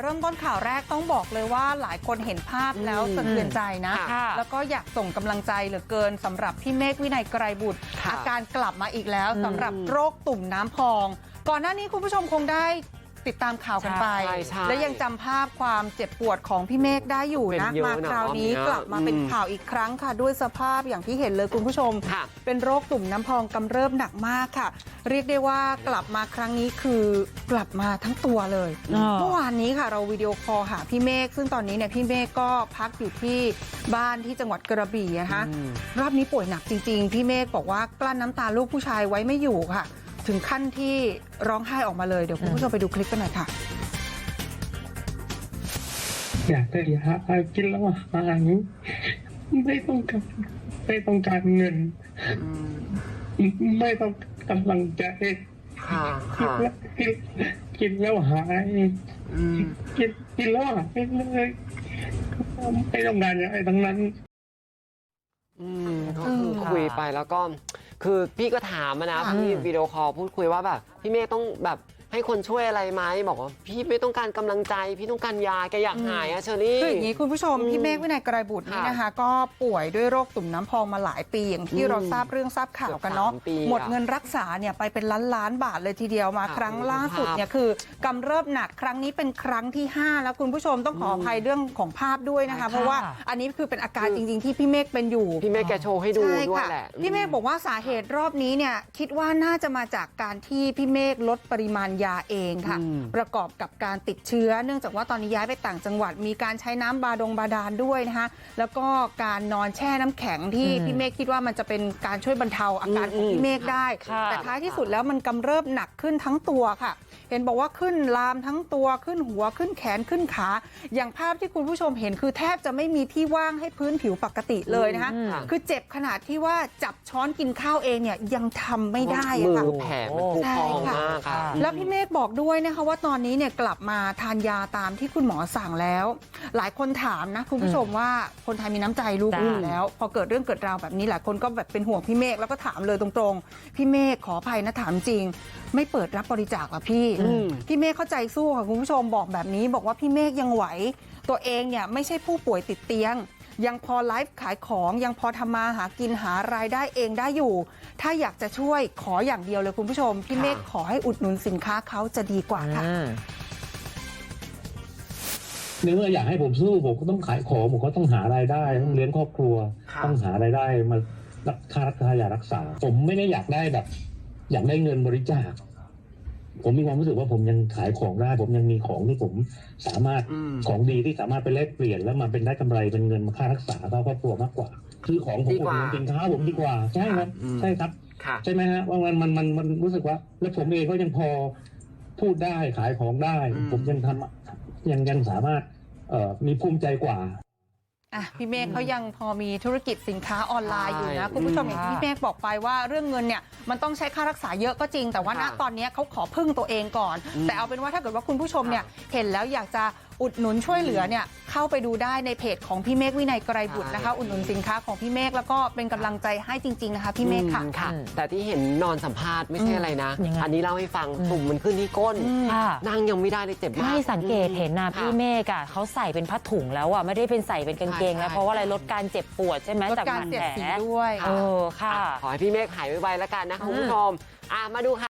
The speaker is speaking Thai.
เริ่มต้นข่าวแรกต้องบอกเลยว่าหลายคนเห็นภาพแล้วสะเทือนใจนะค่ะแล้วก็อยากส่งกำลังใจเหลือเกินสำหรับพี่เมฆวินัยไกรบุตรค่ะอาการกลับมาอีกแล้วสำหรับโรคตุ่มน้ำพอง ก่อนหน้านี้คุณผู้ชมคงได้ ติดตามข่าวกันไปใช่ใช่และยังจำภาพความเจ็บปวดของพี่เมฆได้อยู่นะเป็นเยอะมานะคราวนี้รอบเนี้ยกลับมาเป็นอืมข่าวอีกครั้งค่ะ ด้วยสภาพอย่างที่เห็นเลยคุณผู้ชมค่ะเป็นโรคตุ่มน้ำพองกำเริบหนักมากค่ะ เรียกได้ว่ากลับมาครั้งนี้คือกลับมาทั้งตัวเลยอ่าเมื่อวานนี้ค่ะเราวิดีโอคอลหาพี่เมฆซึ่งตอนนี้เนี่ยพี่เมฆก็พักอยู่ที่บ้านที่จังหวัดกระบี่นะคะอืมรอบนี้ป่วยหนักจริง ๆ พี่เมฆบอกว่ากลั้นน้ำตาลูกผู้ชายไว้ไม่อยู่ค่ะ ถึงขั้นที่ร้องไห้ออกมาเลยเดี๋ยวคุณผู้ชมไปดูคลิปกันหน่อยค่ะ อยากได้ยากินแล้วหายไม่ต้องการไม่ต้องการเงิน ไม่ต้องกำลังใจค่ะกินค่ะแล้วกินกินแล้วหายอืมกินกินแล้วหายเลยไม่ต้องการอะไรทั้งนั้น อืมก็คือคุยไปแล้วก็ คือพี่ก็ถามอะนะค่ะพี่วิดีโอคอลพูดคุยว่าแบบพี่เมฆต้องแบบ ให้คนช่วยอะไรไหมบอกว่าพี่ไม่ต้องการกำลังใจ พี่ต้องการยาแกอยากหายอะเชอรี่คืออย่างนี้คุณผู้ชมอืมพี่เมฆวินัยไกรบุตรนี่ค่ะนะคะ ก็ป่วยด้วยโรคตุ่มน้ำพองมาหลายปีอย่างที่อืมเราทราบเรื่องทราบข่าวกันเนาะเกือบสามปีหมดอะเงินรักษาเนี่ยไปเป็นล้านล้านๆบาทเลยทีเดียวมาค่ะครั้งมีล่าสุดภาพเนี่ยคือกำเริบหนักครั้งนี้เป็นครั้งที่ 5 แล้วคุณผู้ชมต้องขออภัยเรื่องของภาพด้วยนะคะใช่ค่ะเพราะว่าอันนี้คือเป็นอาการจริง ๆ ที่พี่เมฆเป็นอยู่พี่เมฆแกโชว์ให้ดูใช่ด้วยค่ะแหละพี่เมฆบอกว่าสาเหตุรอบนี้เนี่ยคิดว่าน่าจะมาจากการที่พี่เมฆลดปริมาณยาเองค่ะอืมประกอบกับการติดเชื้อ เนื่องจากว่าตอนนี้ย้ายไปต่างจังหวัด มีการใช้น้ำบาดงบาดาลด้วยนะคะแล้วก็การนอนแช่น้ำแข็งที่อืมพี่เมฆคิดว่ามันจะเป็นการช่วยบรรเทาอาการของพี่เมฆได้ค่ะแต่ท้ายที่สุดแล้วมันกำเริบหนักขึ้นทั้งตัวค่ะ เห็นบอกว่าขึ้นลามทั้งตัวขึ้นหัวขึ้นแขนขึ้นขา อย่างภาพที่คุณผู้ชมเห็นคือแทบจะไม่มีที่ว่างให้พื้นผิวปกติเลยนะคะอืมคือเจ็บขนาดที่ว่าจับช้อนกินข้าวเองเนี่ยยังทำไม่ได้มือะค่ะอแผลมันพุพองมากค่ะแล้วพี่เมฆบอกด้วยนะคะว่าตอนนี้เนี่ยกลับมาทานยาตามที่คุณหมอสั่งแล้ว หลายคนถามนะคุณผู้ชมว่าคนไทยมีน้ำใจลูกจ้ะอยู่แล้ว พอเกิดเรื่องเกิดราวแบบนี้หลายคนก็แบบเป็นห่วงพี่เมฆแล้วก็ถามเลยตรงๆ พี่เมฆขออภัยนะถามจริง ไม่เปิดรับบริจาคเหรอพี่อืมพี่เมฆเข้าใจสู้ค่ะคุณผู้ชมบอกแบบนี้ บอกว่าพี่เมฆยังไหว ตัวเองเนี่ยไม่ใช่ผู้ป่วยติดเตียง ยังพอไลฟ์ขายของยังพอทำมาหากินหารายได้เองได้อยู่ ถ้าอยากจะช่วยขออย่างเดียวเลยคุณผู้ชม พี่เมฆขอให้อุดหนุนสินค้าเขาจะดีกว่าค่ะอืมเนื้ออยากให้ผมสู้ผมก็ต้องขายของผมก็ต้องหารายได้ต้องเลี้ยงครอบครัวค่ะต้องหารายได้มารักค่ารักษายารักษา ผมไม่ได้อยากได้แบบ อยากได้เงินบริจาค ผมมีความรู้สึกว่าผมยังขายของได้ ผมยังมีของที่ผมสามารถอืมของดีที่สามารถไปแลกเปลี่ยนแล้วมาเป็นได้กำไรเป็นเงินมาค่ารักษาเข้าครอบครัวมากกว่าคือของผมดีอุกดว่าหนุนสินค้าผมดีกว่าใช่ครับอืมใช่ครับค่ะใช่ไหมฮะว่ามันมันมันมันรู้สึกว่า แล้วผมเองก็ยังพอพูดได้ขายของได้อืมผมยังทำยังยังสามารถเอ่อมีภูมิใจกว่า อะพี่เมฆเขายังพอมีธุรกิจสินค้าออนไลน์อยู่นะใช่คุณผู้ชมอย่างที่ค่ะพี่เมฆบอกไปว่าเรื่องเงินเนี่ยมันต้องใช้ค่ารักษาเยอะก็จริง แต่ว่าณค่ะตอนนี้เขาขอพึ่งตัวเองก่อนอืมแต่เอาเป็นว่าถ้าเกิดว่าคุณผู้ชมเนี่ยค่ะเห็นแล้วอยากจะ อุดหนุนช่วยเหลือเนี่ยเข้าไปดูได้ในเพจของพี่เมฆวินัยไกรบุตรนะคะใช่อุดหนุนสินค้าของพี่เมฆแล้วก็เป็นกำลังใจให้จริง ๆ นะคะ พี่เมฆค่ะอืค่ะอืมแต่ที่เห็นนอนสัมภาษณ์ไม่ใช่อะไรนะ ยังไง อันนี้เล่าให้ฟังอืมตุ่มมันขึ้นที่ก้น ค่ะ นั่งยังไม่ได้เลยเจ็บมาก ไม่สังเกตเห็นนะค่ะพี่เมฆอะเขาใส่เป็นผ้าถุงแล้วอะไม่ได้เป็นใส่เป็นกางเกงแล้วใช่ เพราะว่าอะไรลดการเจ็บปวดใช่ไหมลดจากการบาดเสียดแผลสีด้วย เออค่ะ ขอให้พี่เมฆหายไวๆแล้วกันนะคะคุณผู้ชมอะมาดูค่ะ